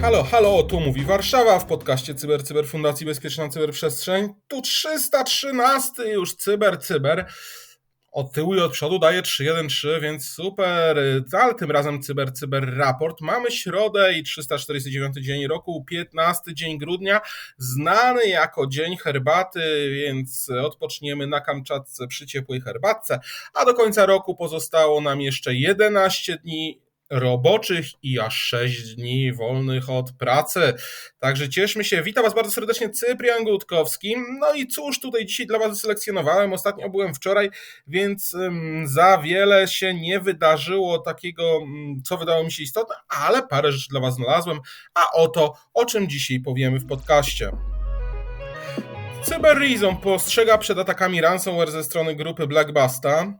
Halo, halo, tu mówi Warszawa w podcaście Cyber Cyber Fundacji Bezpieczna Cyberprzestrzeń. Tu 313 już Cyber Cyber. Od tyłu i od przodu daje 313, więc super. Ale tym razem Cyber Cyber Raport. Mamy środę i 349 dzień roku, 15 dzień grudnia, znany jako dzień herbaty, więc odpoczniemy na Kamczatce przy ciepłej herbatce. A do końca roku pozostało nam jeszcze 11 dni roboczych i aż 6 dni wolnych od pracy. Także cieszmy się. Witam Was bardzo serdecznie, Cyprian Gutkowski. No i cóż, tutaj dzisiaj dla Was selekcjonowałem. Ostatnio byłem wczoraj, więc za wiele się nie wydarzyło takiego, co wydało mi się istotne, ale parę rzeczy dla Was znalazłem. A oto, o czym dzisiaj powiemy w podcaście. CyberReason postrzega przed atakami ransomware ze strony grupy Blackbusta.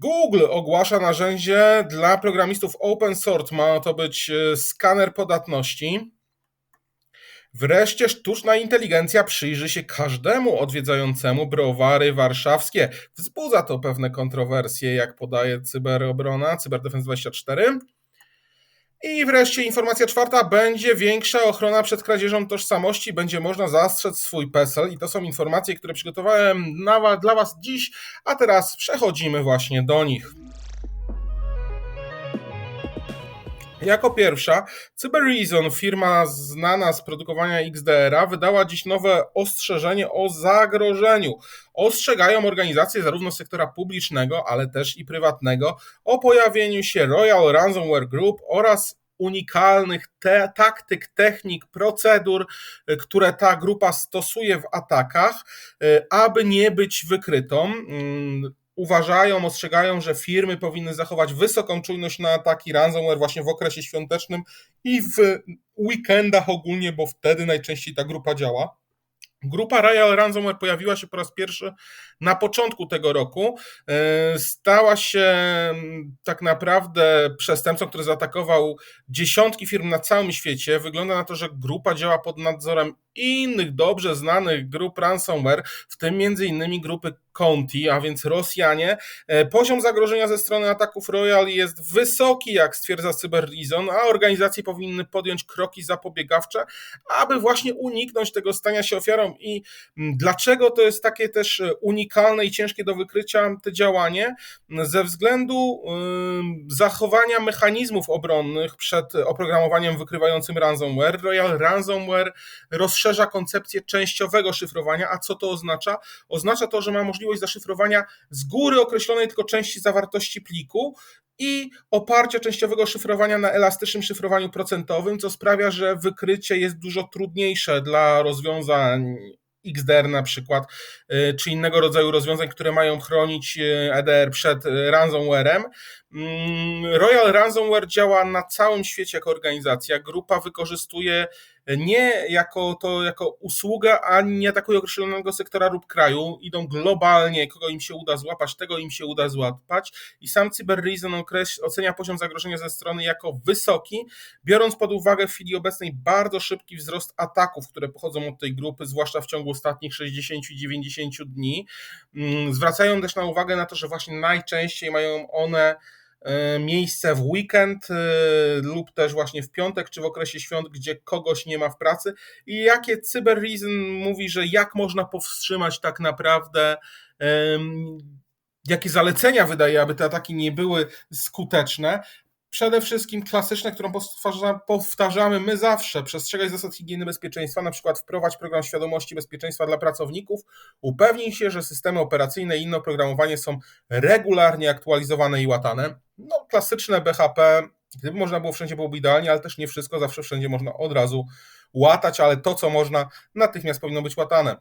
Google ogłasza narzędzie dla programistów open source. Ma to być e, skaner podatności. Wreszcie sztuczna inteligencja przyjrzy się każdemu odwiedzającemu browary warszawskie. Wzbudza to pewne kontrowersje, jak podaje cyberobrona, Cyberdefense24. I wreszcie informacja czwarta, będzie większa ochrona przed kradzieżą tożsamości, będzie można zastrzec swój PESEL. I to są informacje, które przygotowałem dla Was dziś, a teraz przechodzimy właśnie do nich. Jako pierwsza, CyberReason, firma znana z produkowania XDR-a, wydała dziś nowe ostrzeżenie o zagrożeniu. Ostrzegają organizacje zarówno sektora publicznego, ale też i prywatnego o pojawieniu się Royal Ransomware Group oraz unikalnych te, taktyk, technik, procedur, które ta grupa stosuje w atakach, aby nie być wykrytą uważają, ostrzegają, że firmy powinny zachować wysoką czujność na ataki ransomware właśnie w okresie świątecznym i w weekendach ogólnie, bo wtedy najczęściej ta grupa działa. Grupa Royal Ransomware pojawiła się po raz pierwszy na początku tego roku. Stała się tak naprawdę przestępcą, który zaatakował dziesiątki firm na całym świecie. Wygląda na to, że grupa działa pod nadzorem innych dobrze znanych grup ransomware, w tym innymi grupy Conti, a więc Rosjanie. Poziom zagrożenia ze strony ataków Royal jest wysoki, jak stwierdza CyberReason, a organizacje powinny podjąć kroki zapobiegawcze, aby właśnie uniknąć tego stania się ofiarą. I dlaczego to jest takie też unikalne i ciężkie do wykrycia te działanie? Ze względu zachowania mechanizmów obronnych przed oprogramowaniem wykrywającym ransomware. Royal Ransomware rozszerza koncepcję częściowego szyfrowania, a co to oznacza? Oznacza to, że ma możliwość zaszyfrowania z góry określonej tylko części zawartości pliku i oparcia częściowego szyfrowania na elastycznym szyfrowaniu procentowym, co sprawia, że wykrycie jest dużo trudniejsze dla rozwiązań XDR na przykład, czy innego rodzaju rozwiązań, które mają chronić EDR przed ransomwarem. Royal Ransomware działa na całym świecie jako organizacja. Grupa wykorzystuje nie jako to jako usługę, ani nie atakuje określonego sektora lub kraju. Idą globalnie, kogo im się uda złapać, tego im się uda złapać. I sam CyberReason ocenia poziom zagrożenia ze strony jako wysoki, biorąc pod uwagę w chwili obecnej bardzo szybki wzrost ataków, które pochodzą od tej grupy, zwłaszcza w ciągu ostatnich 60-90 dni. Zwracają też na uwagę na to, że właśnie najczęściej mają one miejsce w weekend lub też właśnie w piątek czy w okresie świąt, gdzie kogoś nie ma w pracy i jakie CyberReason mówi, że jak można powstrzymać tak naprawdę jakie zalecenia wydaje, aby te ataki nie były skuteczne. Przede wszystkim klasyczne, którą powtarzamy my zawsze, przestrzegać zasad higieny bezpieczeństwa, na przykład wprowadź program świadomości bezpieczeństwa dla pracowników, upewnij się, że systemy operacyjne i inne oprogramowanie są regularnie aktualizowane i łatane. No, klasyczne BHP, gdyby można było wszędzie byłoby idealnie, ale też nie wszystko, zawsze wszędzie można od razu łatać, ale to, co można, natychmiast powinno być łatane.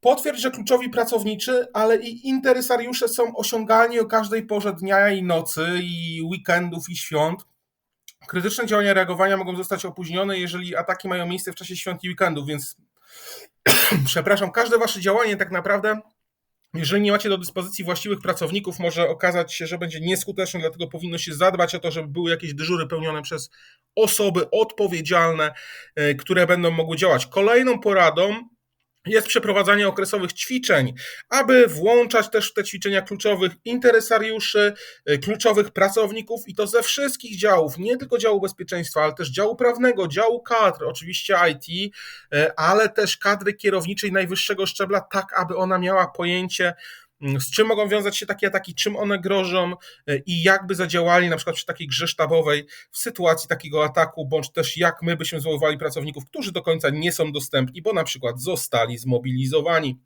Potwierdź, że kluczowi pracowniczy, ale i interesariusze są osiągalni o każdej porze dnia i nocy, i weekendów, i świąt. Krytyczne działania reagowania mogą zostać opóźnione, jeżeli ataki mają miejsce w czasie świąt i weekendów, więc przepraszam, każde wasze działanie tak naprawdę jeżeli nie macie do dyspozycji właściwych pracowników, może okazać się, że będzie nieskuteczne, dlatego powinno się zadbać o to, żeby były jakieś dyżury pełnione przez osoby odpowiedzialne, e, które będą mogły działać. Kolejną poradą jest przeprowadzanie okresowych ćwiczeń, aby włączać też w te ćwiczenia kluczowych interesariuszy, y, kluczowych pracowników i to ze wszystkich działów, nie tylko działu bezpieczeństwa, ale też działu prawnego, działu kadr, oczywiście IT, y, ale też kadry kierowniczej najwyższego szczebla, tak aby ona miała pojęcie, z czym mogą wiązać się takie ataki, czym one grożą e, i jakby zadziałali na przykład przy takiej grze sztabowej w sytuacji takiego ataku, bądź też jak my byśmy zwoływali pracowników, którzy do końca nie są dostępni, bo na przykład zostali zmobilizowani.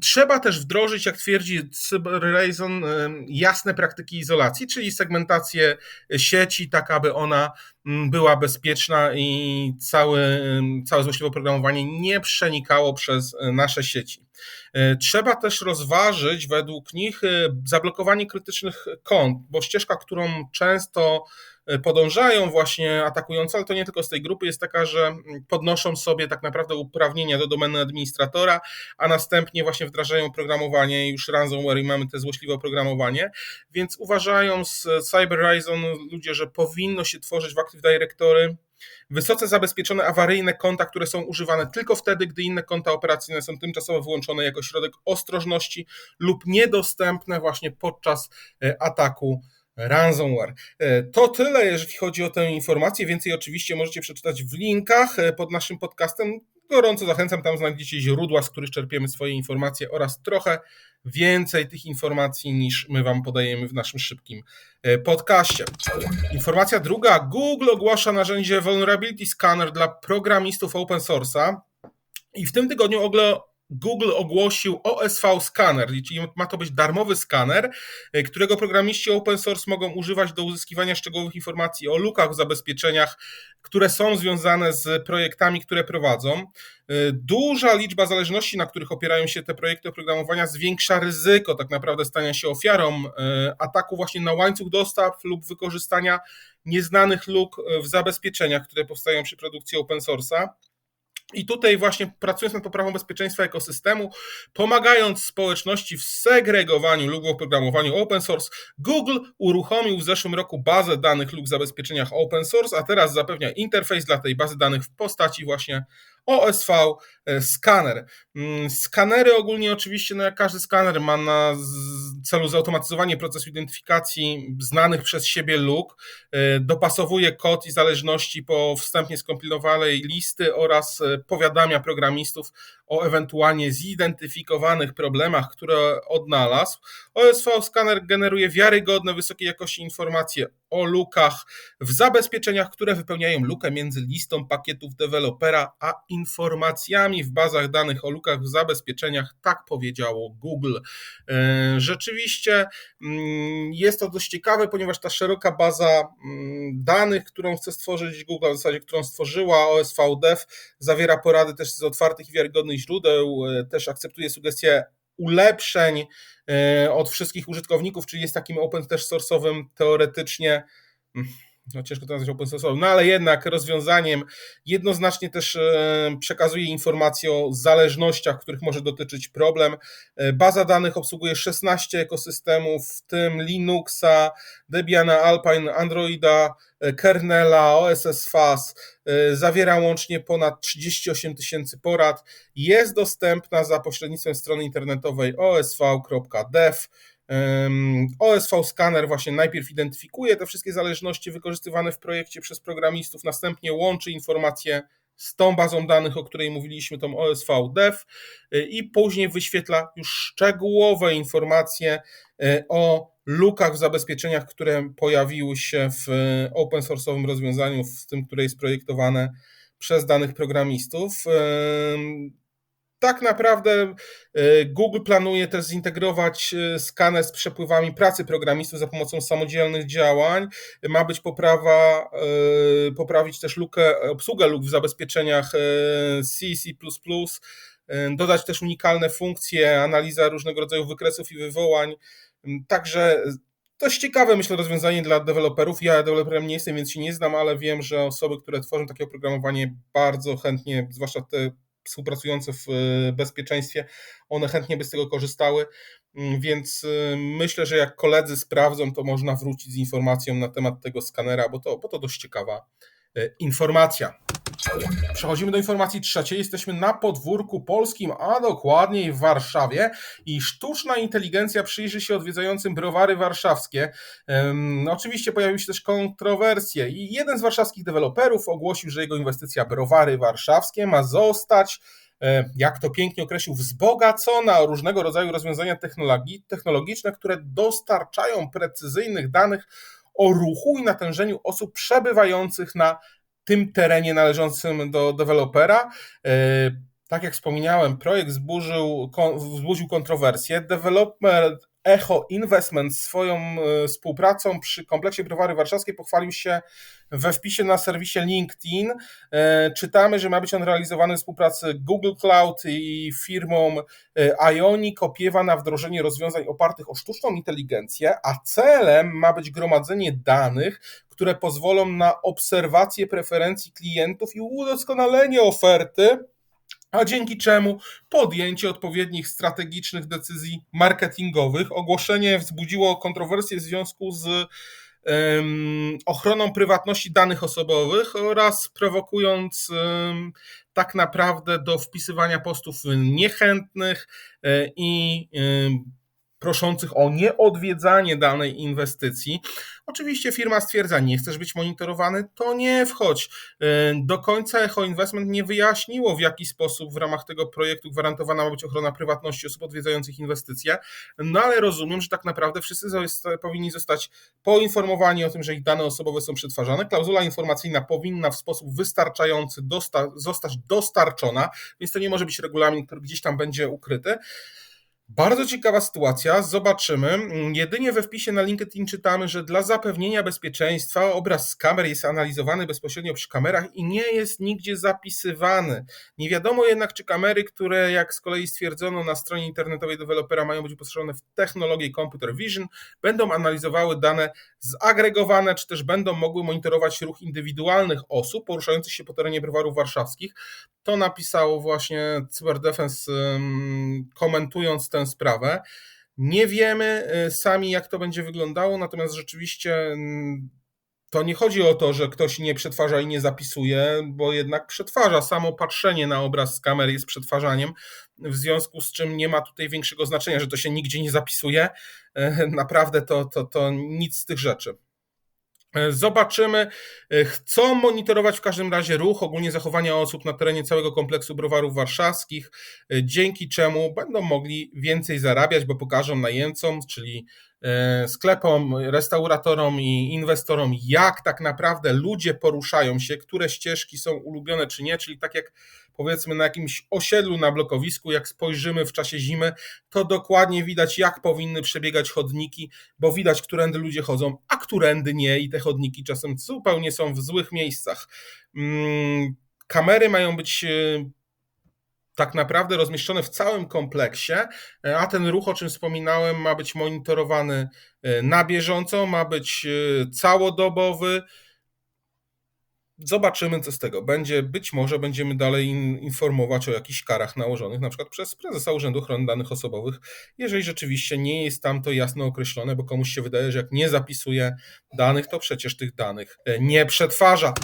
Trzeba też wdrożyć, jak twierdzi CyberRaison, jasne praktyki izolacji, czyli segmentację sieci, tak aby ona mm, była bezpieczna i całe, całe złośliwe oprogramowanie nie przenikało przez e, nasze sieci. E, trzeba też rozważyć według nich e, zablokowanie krytycznych kont, bo ścieżka, którą często E, podążają właśnie atakujący, ale to nie tylko z tej grupy, jest taka, że podnoszą sobie tak naprawdę uprawnienia do domeny administratora, a następnie właśnie wdrażają oprogramowanie, już ransomware i mamy te złośliwe oprogramowanie, więc uważają z CyberRizon ludzie, że powinno się tworzyć w Active Directory wysoce zabezpieczone awaryjne konta, które są używane tylko wtedy, gdy inne konta operacyjne są tymczasowo wyłączone jako środek ostrożności lub niedostępne właśnie podczas e, ataku ransomware. E, to tyle, jeżeli chodzi o tę informację. Więcej oczywiście możecie przeczytać w linkach e, pod naszym podcastem. Gorąco zachęcam, tam znajdziecie źródła, z których czerpiemy swoje informacje oraz trochę więcej tych informacji niż my Wam podajemy w naszym szybkim e, podcaście. Informacja druga. Google ogłasza narzędzie Vulnerability Scanner dla programistów open source'a. I w tym tygodniu Google ogłosił OSV Scanner, czyli ma to być darmowy skaner, e, którego programiści open source mogą używać do uzyskiwania szczegółowych informacji o lukach w zabezpieczeniach, które są związane z projektami, które prowadzą. E, duża liczba zależności, na których opierają się te projekty oprogramowania, zwiększa ryzyko tak naprawdę stania się ofiarą e, ataku właśnie na łańcuch dostaw lub wykorzystania nieznanych luk w zabezpieczeniach, które powstają przy produkcji open source'a. I tutaj właśnie pracując nad poprawą bezpieczeństwa ekosystemu, pomagając społeczności w segregowaniu luk w oprogramowaniu open source, Google uruchomił w zeszłym roku bazę danych luk w zabezpieczeniach open source, a teraz zapewnia interfejs dla tej bazy danych w postaci właśnie OSV e, skaner. Mm, skanery ogólnie oczywiście, no jak każdy skaner ma na celu zautomatyzowanie procesu identyfikacji znanych przez siebie luk, e, dopasowuje kod i zależności po wstępnie skompilowanej listy oraz e, powiadamia programistów o ewentualnie zidentyfikowanych problemach, które odnalazł. OSV skaner generuje wiarygodne, wysokiej jakości informacje o lukach w zabezpieczeniach, które wypełniają lukę między listą pakietów dewelopera a informacjami w bazach danych o lukach w zabezpieczeniach, tak powiedziało Google. E, rzeczywiście mm, jest to dość ciekawe, ponieważ ta szeroka baza mm, danych, którą chce stworzyć Google, w zasadzie którą stworzyła OSV Dev, zawiera porady też z otwartych i wiarygodnych źródeł, e, też akceptuje sugestie ulepszeń e, od wszystkich użytkowników, czyli jest takim open też source'owym teoretycznie. Mm, no ciężko to nazwać open source, no ale jednak rozwiązaniem jednoznacznie też e, przekazuje informacje o zależnościach, których może dotyczyć problem. E, baza danych obsługuje 16 ekosystemów, w tym Linuxa, Debiana, Alpine, Androida, e, kernela, OSS FAS, zawiera łącznie ponad 38 tysięcy porad. Jest dostępna za pośrednictwem strony internetowej osv.dev. OSV Scanner właśnie najpierw identyfikuje te wszystkie zależności wykorzystywane w projekcie przez programistów, następnie łączy informacje z tą bazą danych, o której mówiliśmy, tą OSV Dev y, i później wyświetla już szczegółowe informacje y, o lukach w zabezpieczeniach, które pojawiły się w y, open source'owym rozwiązaniu, w tym, które jest projektowane przez danych programistów tak naprawdę e, Google planuje też zintegrować e, skaner z przepływami pracy programistów za pomocą samodzielnych działań. Ma być poprawa, e, poprawić też lukę, obsługę luk w zabezpieczeniach C, C++, dodać też unikalne funkcje, analiza różnego rodzaju wykresów i wywołań. Także dość ciekawe, myślę, rozwiązanie dla deweloperów. Ja deweloperem nie jestem, więc się nie znam, ale wiem, że osoby, które tworzą takie oprogramowanie bardzo chętnie, zwłaszcza te współpracujące w bezpieczeństwie, one chętnie by z tego korzystały. Mm, więc myślę, że jak koledzy sprawdzą, to można wrócić z informacją na temat tego skanera, bo to, bo to dość ciekawa informacja. Przechodzimy do informacji trzeciej. Jesteśmy na podwórku polskim, a dokładniej w Warszawie i sztuczna inteligencja przyjrzy się odwiedzającym browary warszawskie. Um, oczywiście pojawiły się też kontrowersje i jeden z warszawskich deweloperów ogłosił, że jego inwestycja browary warszawskie ma zostać e, jak to pięknie określił, wzbogacona o różnego rodzaju rozwiązania technologi technologiczne, które dostarczają precyzyjnych danych o ruchu i natężeniu osób przebywających na tym terenie należącym do dewelopera. E, tak jak wspomniałem, projekt zburzył, wzbudził kontrowersje. Developer Echo Investment swoją e, współpracą przy kompleksie Browary Warszawskiej pochwalił się we wpisie na serwisie LinkedIn. E, czytamy, że ma być on realizowany w współpracy Google Cloud i firmą Ionic, opiewa na wdrożenie rozwiązań opartych o sztuczną inteligencję, a celem ma być gromadzenie danych, które pozwolą na obserwację preferencji klientów i udoskonalenie oferty, a dzięki czemu podjęcie odpowiednich strategicznych decyzji marketingowych. Ogłoszenie wzbudziło kontrowersje w związku z um, ochroną prywatności danych osobowych oraz prowokując um, tak naprawdę do wpisywania postów niechętnych e, i um, proszących o nieodwiedzanie danej inwestycji. Oczywiście firma stwierdza, nie chcesz być monitorowany, to nie wchodź. E, do końca Echo Investment nie wyjaśniło, w jaki sposób w ramach tego projektu gwarantowana ma być ochrona prywatności osób odwiedzających inwestycje, no ale rozumiem, że tak naprawdę wszyscy powinni zostać poinformowani o tym, że ich dane osobowe są przetwarzane. Klauzula informacyjna powinna w sposób wystarczający zostać dostarczona, więc to nie może być regulamin, który gdzieś tam będzie ukryty. Bardzo ciekawa sytuacja, zobaczymy. Jedynie we wpisie na LinkedIn czytamy, że dla zapewnienia bezpieczeństwa obraz z kamer jest analizowany bezpośrednio przy kamerach i nie jest nigdzie zapisywany. Nie wiadomo jednak, czy kamery, które jak z kolei stwierdzono na stronie internetowej dewelopera mają być wyposażone w technologię computer vision, będą analizowały dane zagregowane, czy też będą mogły monitorować ruch indywidualnych osób poruszających się po terenie browarów warszawskich. To napisało właśnie Cyberdefense komentując sprawę. Nie wiemy y, sami, jak to będzie wyglądało, natomiast rzeczywiście mm, to nie chodzi o to, że ktoś nie przetwarza i nie zapisuje, bo jednak przetwarza. Samo patrzenie na obraz z kamery jest przetwarzaniem, w związku z czym nie ma tutaj większego znaczenia, że to się nigdzie nie zapisuje. E, naprawdę to, to, to nic z tych rzeczy. E, zobaczymy. E, chcą monitorować w każdym razie ruch, ogólnie zachowania osób na terenie całego kompleksu browarów warszawskich, e, dzięki czemu będą mogli więcej zarabiać, bo pokażą najemcom, czyli sklepom, restauratorom i inwestorom, jak tak naprawdę ludzie poruszają się, które ścieżki są ulubione czy nie, czyli tak jak powiedzmy na jakimś osiedlu, na blokowisku, jak spojrzymy w czasie zimy, to dokładnie widać, jak powinny przebiegać chodniki, bo widać, którędy ludzie chodzą, a którędy nie i te chodniki czasem zupełnie są w złych miejscach. Mm, kamery mają być e, tak naprawdę rozmieszczone w całym kompleksie, e, a ten ruch, o czym wspominałem, ma być monitorowany e, na bieżąco, ma być całodobowy, Zobaczymy, co z tego będzie. Być może będziemy dalej informować o jakichś karach nałożonych, na przykład przez prezesa Urzędu Ochrony Danych Osobowych, jeżeli rzeczywiście nie jest tam to jasno określone, bo komuś się wydaje, że jak nie zapisuje danych, to przecież tych danych e, nie przetwarza.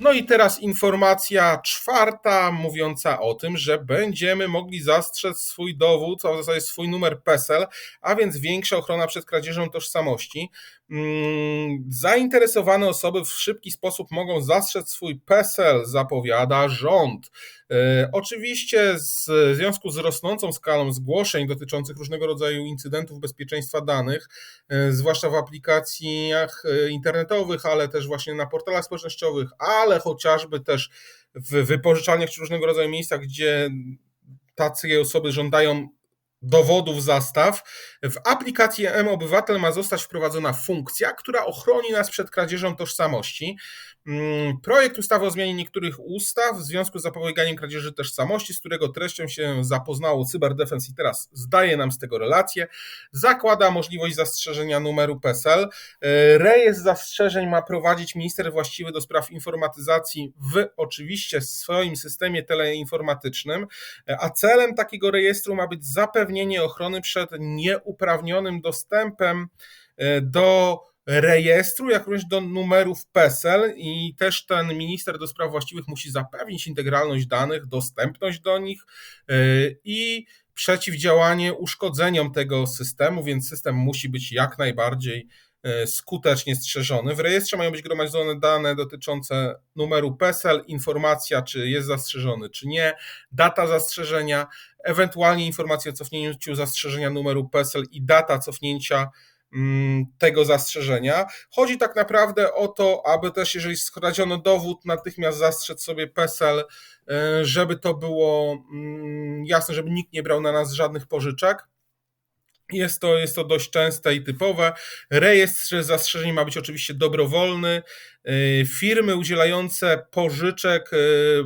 No i teraz informacja czwarta, mówiąca o tym, że będziemy mogli zastrzec swój dowód, a w zasadzie swój numer PESEL, a więc większa ochrona przed kradzieżą tożsamości. Mm, zainteresowane osoby w szybki sposób mogą zastrzec swój PESEL, zapowiada rząd. E, oczywiście w związku z rosnącą skalą zgłoszeń dotyczących różnego rodzaju incydentów bezpieczeństwa danych, e, zwłaszcza w aplikacjach e, internetowych, ale też właśnie na portalach społecznościowych, ale chociażby też w wypożyczalniach czy różnego rodzaju miejscach, gdzie tacy osoby żądają dowodów zastaw. W aplikacji M-Obywatel ma zostać wprowadzona funkcja, która ochroni nas przed kradzieżą tożsamości. Mm, Projekt ustawy o zmianie niektórych ustaw w związku z zapobieganiem kradzieży tożsamości, z którego treścią się zapoznało Cyberdefense i teraz zdaje nam z tego relację, zakłada możliwość zastrzeżenia numeru PESEL. E, Rejestr zastrzeżeń ma prowadzić minister właściwy do spraw informatyzacji w oczywiście swoim systemie teleinformatycznym, e, a celem takiego rejestru ma być zapewnienie ochrony przed nieuprawnionym dostępem e, do rejestru, jak również do numerów PESEL i też ten minister do spraw właściwych musi zapewnić integralność danych, dostępność do nich yy, i przeciwdziałanie uszkodzeniom tego systemu, więc system musi być jak najbardziej skutecznie strzeżony. W rejestrze mają być gromadzone dane dotyczące numeru PESEL, informacja, czy jest zastrzeżony, czy nie, data zastrzeżenia, ewentualnie informacja o cofnięciu zastrzeżenia numeru PESEL i data cofnięcia Mm, tego zastrzeżenia. Chodzi tak naprawdę o to, aby też, jeżeli skradziono dowód, natychmiast zastrzec sobie PESEL, y, żeby to było mm, jasne, żeby nikt nie brał na nas żadnych pożyczek. Jest to, jest to dość częste i typowe. Rejestr zastrzeżeń ma być oczywiście dobrowolny. Y, firmy udzielające pożyczek, y,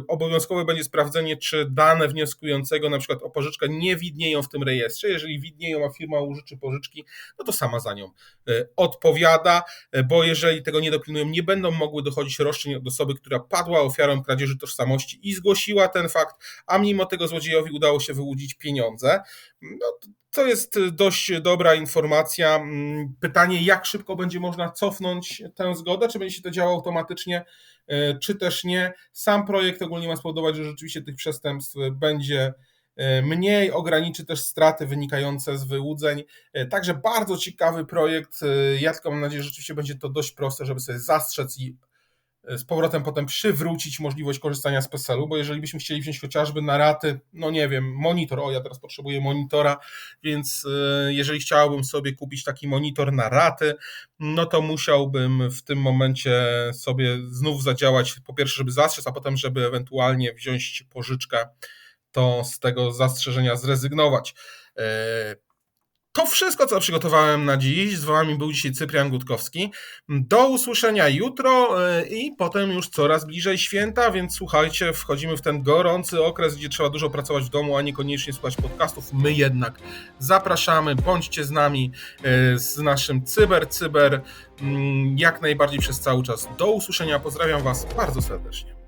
obowiązkowe będzie sprawdzenie, czy dane wnioskującego na przykład o pożyczkę nie widnieją w tym rejestrze. Jeżeli widnieją, a firma użyczy pożyczki, no to sama za nią y, odpowiada, bo jeżeli tego nie dopilnują, nie będą mogły dochodzić roszczeń od osoby, która padła ofiarą kradzieży tożsamości i zgłosiła ten fakt, a mimo tego złodziejowi udało się wyłudzić pieniądze. No, to jest dość dobra informacja. Mm, pytanie, jak szybko będzie można cofnąć tę zgodę, czy będzie się to działo automatycznie, e, czy też nie. Sam projekt ogólnie ma spowodować, że rzeczywiście tych przestępstw będzie e, mniej, ograniczy też straty wynikające z wyłudzeń. E, także bardzo ciekawy projekt. Ja tylko mam nadzieję, że rzeczywiście będzie to dość proste, żeby sobie zastrzec i z powrotem potem przywrócić możliwość korzystania z PESEL-u, bo jeżeli byśmy chcieli wziąć chociażby na raty, no nie wiem, monitor, o ja teraz potrzebuję monitora, więc e, jeżeli chciałbym sobie kupić taki monitor na raty, no to musiałbym w tym momencie sobie znów zadziałać, po pierwsze, żeby zastrzec, a potem, żeby ewentualnie wziąć pożyczkę, to z tego zastrzeżenia zrezygnować. To wszystko, co przygotowałem na dziś. Z Wami był dzisiaj Cyprian Gutkowski. Do usłyszenia jutro e, i potem już coraz bliżej święta, więc słuchajcie, wchodzimy w ten gorący okres, gdzie trzeba dużo pracować w domu, a niekoniecznie słuchać podcastów. My jednak zapraszamy, bądźcie z nami, e, z naszym Cyber Cyber, mm, jak najbardziej przez cały czas. Do usłyszenia, pozdrawiam Was bardzo serdecznie.